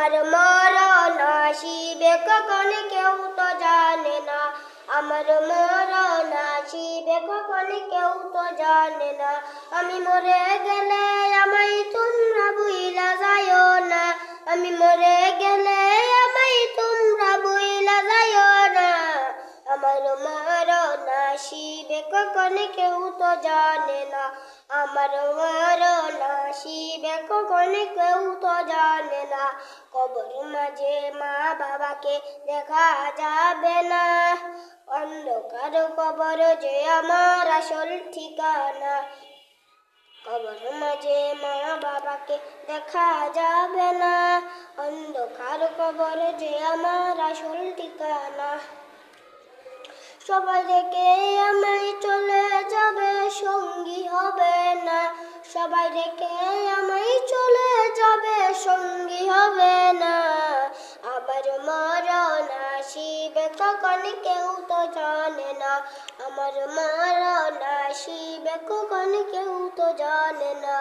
আর মরণ আসিবে কখন কেউ তো জানে না। আমার মরণ আসিবে কখন কেউ তো জানে না। আমি মরে গেলে আমায় তোমরা বুইলা যাইও না। আমি মরে গেলে আমায় তোমরা বুইলা যাইও না। আমার মরণ আসিবে কখন কেউ তো জানে না। আমার মরণ আসিবে কখন জানে মাঝে মা বাবাকে দেখা যাবে না। অন্ধকার কবর যে আমার আসল ঠিকানা। কবর মাঝে মা বাবাকে দেখা যাবে না। অন্ধকার কবর যে আমার আসল ঠিকানা। সবাই দেখে আমায় চলে যাবে, সঙ্গী হবে না। সবাই দেখে আমায় আবার মরণ আসিবে, কখন কেউ তো জানে না। আমার মরণ আসিবে, কখন কেউ তো জানে না।